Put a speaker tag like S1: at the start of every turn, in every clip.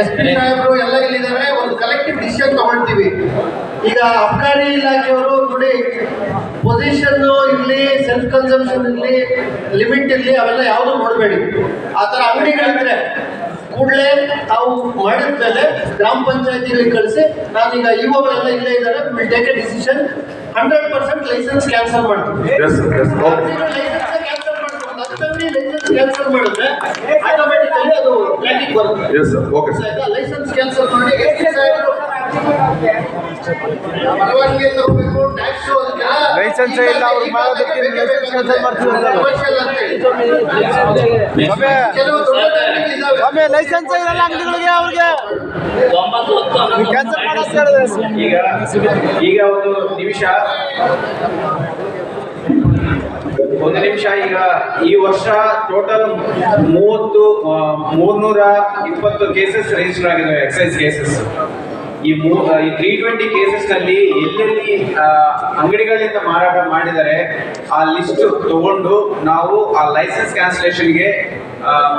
S1: S P ಸಾಹೇಬರು ಎಲ್ಲ ಇಲ್ಲಿದ್ದಾರೆ ಒಂದು ಕಲೆಕ್ಟಿವ್ ಡಿಸಿಷನ್ ತಗೊಳ್ತೀವಿ. ಈಗ ಅಬ್ಕಾರಿ ಇಲಾಖೆಯವರು ನೋಡಿ ಪೊಸಿಷನ್ ಇರಲಿ ಸೆಲ್ಫ್ ಕನ್ಸಂಪ್ಷನ್ ಇರಲಿ ಲಿಮಿಟ್ ಇರಲಿ ಅವೆಲ್ಲ ಯಾವುದು ನೋಡಬೇಡಿ. ಆ ಥರ ಅಂಗಡಿಗಳಿದ್ರೆ ಕೂಡಲೇ ತಾವು ಮಾಡಿದ್ಮೇಲೆ ಗ್ರಾಮ ಪಂಚಾಯತಿಗಳಿಗೆ ಕಳಿಸಿ ನಾನೀಗ ಇವುಗಳೆಲ್ಲ ಇಲ್ಲೇ ಇದ್ದಾರೆ will take a decision hundred percent licence cancel ಮಾಡ್ತೀವಿ. ಕ್ಯಾನ್ಸಲ್ ಮಾಡಿದ್ರೆ ಆಟೋಮೆಟಿಕಲಿ ಅದು ಪ್ಲಾನಿಂಗ್ ಬರುತ್ತೆ.
S2: Yes sir okay sir
S1: licence cancel ಮಾಡಿ ಪರವಾನಗಿ ತಗೋಬೇಕು. ಟ್ಯಾಕ್ಸ್
S3: ಲೈಸೆನ್ಸ್ ಇಲ್ಲ ಅವ್ರು ಮಾಡೋದಕ್ಕೆ
S1: ಕ್ಯಾನ್ಸಲ್.
S3: ಸ್ವಾಮಿ. ಲೈಸೆನ್ಸ್ ಇರಲ್ಲ ಅಂಗಡಿಗಳಿಗೆ ಅವ್ರಿಗೆ. ಕ್ಯಾನ್ಸಲ್ ಮಾಡೋದು
S4: ಈಗ ಈಗ ಒಂದು ನಿಮಿಷ. ಒಂದು ನಿಮಿಷ ಈಗ ಈ ವರ್ಷ ಟೋಟಲ್ ಮೂವತ್ತು ಮೂರ್ನೂರ ಇಪ್ಪತ್ತು ಕೇಸಸ್ ರಿಜಿಸ್ಟರ್ ಆಗಿದ್ದಾವೆ ಎಕ್ಸೈಸ್ ಕೇಸಸ್ ಈ ಮೂರು ಈ ತ್ರೀ ಟ್ವೆಂಟಿ ಕೇಸಸ್ನಲ್ಲಿ ಎಲ್ಲೆಲ್ಲಿ ಅಂಗಡಿಗಳಿಂದ ಮಾರಾಟ ಮಾಡಿದರೆ ಆ ಲಿಸ್ಟ್ ತಗೊಂಡು ನಾವು ಆ ಲೈಸೆನ್ಸ್ ಕ್ಯಾನ್ಸಲೇಷನ್ಗೆ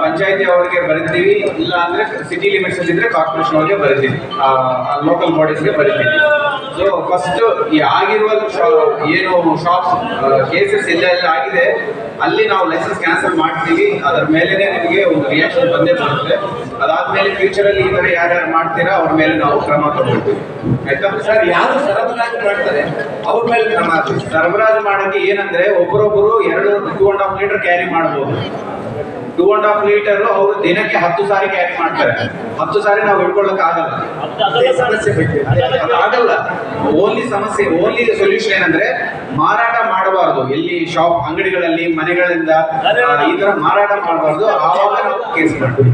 S4: ಪಂಚಾಯತಿ ಅವರಿಗೆ ಬರುತ್ತೀವಿ ಇಲ್ಲ ಅಂದ್ರೆ ಸಿಟಿ ಲಿಮಿಟ್ಸ್ ಅಲ್ಲಿ ಇದ್ರೆ ಕಾರ್ಪೊರೇಷನ್ ಅವರಿಗೆ ಬರೀತೀವಿ ಲೋಕಲ್ ಬಾಡೀಸ್ಗೆ ಬರುತ್ತೀವಿ ಸೊ ಫಸ್ಟ್ ಈ ಆಗಿರುವ ಏನು ಶಾಪ್ಸ್ ಕೇಸಸ್ ಎಲ್ಲ ಎಲ್ಲ ಆಗಿದೆ. ಅಲ್ಲಿ ನಾವು ಲೈಸೆನ್ಸ್ ಕ್ಯಾನ್ಸಲ್ ಮಾಡ್ತೀವಿ. ಅದರ ಮೇಲೆನೆ ನಿಮಗೆ ಒಂದು ರಿಯಾಕ್ಷನ್ ಬಂದೇ ಬರುತ್ತೆ. ಅದಾದ್ಮೇಲೆ ಫ್ಯೂಚರ್ ಅಲ್ಲಿ ಈ ತರ ಯಾರ್ಯಾರು ಮಾಡ್ತೀರಾ ಅವ್ರ ಮೇಲೆ ನಾವು ಕ್ರಮ ತಗೊಳ್ತೀವಿ. ಆಯ್ತಾ? ಸರ್ ಯಾರು ಸರಬರಾಜು ಮಾಡ್ತಾರೆ? ಅವ್ರ ಮೇಲೆ ಕ್ರಮ ಆಗ್ತೀವಿ ಸರಬರಾಜು ಮಾಡೋಕ್ಕೆ ಏನಂದ್ರೆ ಒಬ್ಬರೊಬ್ಬರು ಎರಡು two and half litre carry ಮಾಡ್ಬೋದು. ಟೂ ಅಂಡ್ ಹಾಫ್ ಲೀಟರ್ ಅವರು ದಿನಕ್ಕೆ ಹತ್ತು ಸಾರಿ ಕ್ಯಾರಿ ಮಾಡ್ತಾರೆ. ಹತ್ತು ಸಾರಿ ನಾವು ಹಿಡ್ಕೊಳ್ಳಕ್ ಆಗಲ್ಲ. ಸಮಸ್ಯೆ ಆಗಲ್ಲ. ಓನ್ಲಿ ಸಮಸ್ಯೆ ಓನ್ಲಿ ಸೊಲ್ಯೂಷನ್ ಏನಂದ್ರೆ ಮಾರಾಟ ಮಾಡಬಾರದು. ಎಲ್ಲಿ ಶಾಪ್ ಅಂಗಡಿಗಳಲ್ಲಿ ಮನೆಗಳಿಂದ ಈ ತರ ಮಾರಾಟ ಮಾಡಬಾರ್ದು. ಆವಾಗ ನಾವು ಕೇಸ್ ಮಾಡ್ತೀವಿ.